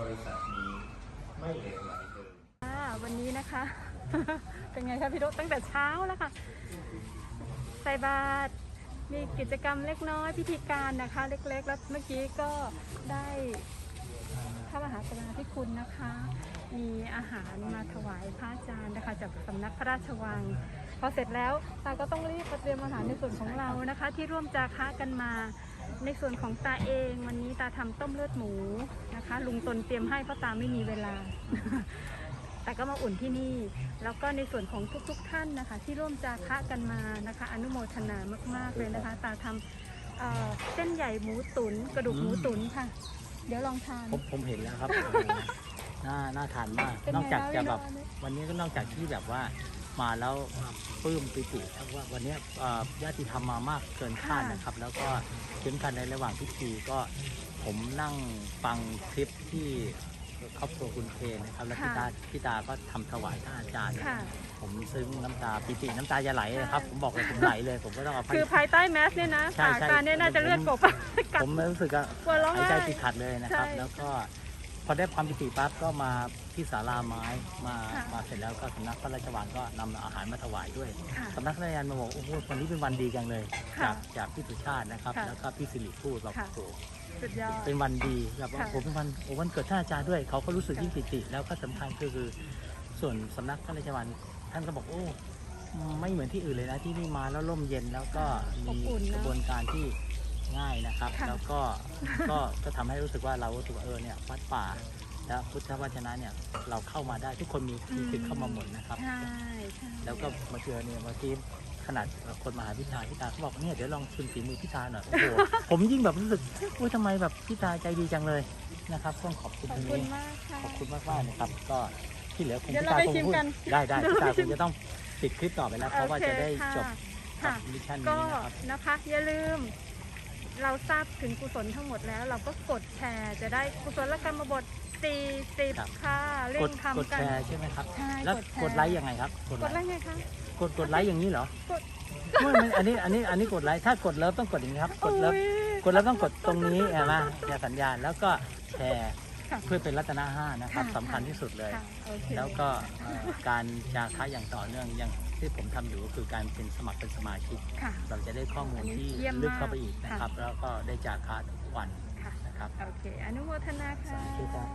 บริษัทนี้ไม่เหลวไหลเลยค่ะวันนี้นะคะ เป็นไงคะพี่โดตั้งแต่เช้าแล้วค่ะ ใส่บาตรมีกิจกรรมเล็กน้อยพิธีการนะคะ เล็กๆ แล้วเมื่อกี้ก็ได้พระมหากรุณาธิคุณนะคะ มีอาหารมาถวายพระอาจารย์นะคะจากสำนักพระราชวัง พอเสร็จแล้วตาก็ต้องรีบเตรียมอาหารในส่วนของเรานะคะ ที่ร่วมจาคะกันมา ในส่วนของตาเองวันนี้ตาทำต้มเลือดหมูนะคะ ลุงตนเตรียมให้เพราะตาไม่มีเวลา แต่ก็มาอุ่นที่นี่ แล้วก็ในส่วนของทุก ๆทท่านนะคะ ที่ร่วมจาคะกันมานะคะ อนุโมทนามาก ๆเลยนะคะ ตาทำเอ่อเส้นใหญ่หมูตุนกระดูกหมูตุนค่ะ เดี๋ยวลองทานผมผมเห็นแล้วครับโอ้โหน่าน่าทานมากเป็นไงนอกจากจะคะแบบพี่โดวันนี้ก็นอกจากที่แบบว่า มาแล้วปลื้มปิติว่าวันนี้เอ่อญาติธรรมมามากเกินคาดนะครับ แล้วก็เช่นกันในระหว่างพิธีก็ผมนั่งฟังคลิปที่ครอบครัวคุณเคนนะครับแล้วพี่ตาพี่ตาก็ทำถวายท่านอาจารย์เนี่ยค่ะผมซึ้งน้ำตาปิติน้ำตาจะไหลเลยครับ ผมบอกเลยผมไหลเลย ผมก็ต้องเอาไปคือภายใต้แมสเนี่ยนะใช่ปากใช่ตาเนี่ยน่าจะเลือดกบกัดผมรู้สึกว่ากลัวร้องหายไห้ใจติดขัดเลยนะครับใช่แล้วก็ พอได้ความปิติปั๊บก็มาที่ศาลาไม้มาค่ะมาเสร็จแล้วก็สำนักพระราชวังก็นำอาหารมาถวายด้วยค่ะสำนักพระราชวังมาบอกโอ้โหวันนี้เป็นวันดีจังเลย ค่ะจากจากพี่สุชาตินะครับ ค่ะแล้วก็พี่สิริพูดบอกค่ะ โอ้โห สุดยอด เป็นวันดีแบบว่าค่ะโอ้โหเป็นวันโอ้วันเกิดท่านอาจารย์ด้วย เขาก็รู้สึกค่ะยิ่งปิติ แล้วก็สำคัญก็คือส่วนสำนักพระราชวังท่านก็บอกโอ้ไม่เหมือนที่อื่นเลยนะที่นี่มาแล้วร่มเย็นแล้วก็มีอบอุ่นนะกระบวนการที่ ง่ายนะครับ ค่ะ แล้วก็ก็ก็ทำให้รู้สึกว่าเรารู้สึกว่าเออเนี่ยวัดป่าแล้วพุทธวจนะเนี่ยเราเข้ามาได้ทุกคนมีมีสิทธิ์เข้ามาหมดนะครับ ใช่ใช่แล้วก็มาเจอเนี่ยเมื่อกี้ขนาดคนมาหาพิธาพิธาเขาบอกเนี่ยเดี๋ยวลองชิมฝีมือพิธาหน่อยโอ้โห ผมยิ่งแบบรู้สึกอุ้ยทำไมแบบพิธาใจดีจังเลยนะครับต้องขอบคุณขอบตรงคุณนี้ มากค่ะ ขอบคุณมากมากๆนะครับ ก็ที่เหลือคงเดี๋ยวพิเราธาไปคงชิมพูดกันได้ได้เดี๋ยวพิเราธาไปคชิมงจะต้องปิดคลิปต่อไปแล้วเพราะว่าโอเคจะได้จบค่ะ กับมิชชั่นก็นี้นะครับ นะคะอย่าลืม เราทราบถึงกุศลทั้งหมดแล้ว เราก็กดแชร์จะได้กุศลกรรมบท40ค่ะเร่กดงกทำดกัน แชร์ใช่ไหมครับ ใช่แล้วกดแชร์ กดไลค์ยังไงครับ กดกดไลแล้วค์ไงคะ กดกดไลค์อย่างนี้เหรอ กด ไม่มันอันนี้อันนี้อันนี้กดไลค์ถ้ากดเลิฟต้องกดอย่างนี้ครับ กดเลิฟ โอ้ย กดเลิฟต้องกดตรงนี้เห็นไหมแชร์สัญญาณแล้วก็แชร์ ค่ะเพื่อเป็นรัตนาห้านะครับค่ะสำคัญที่สุดเลย ค่ะโอเคแล้วก็เอ่อการจาค้าอย่างต่อเนื่องอย่างที่ผมทำอยู่ก็คือการเป็นสมัครเป็นสมาชิก ค่ะ เราจะได้ข้อมูลที่เยี่ยมมากลึกเข้าไปอีกนะครับ แล้วก็ได้จาค้าทุกวันค่ะ นะครับ โอเค อนุโมทนาค่ะ สาธุครับ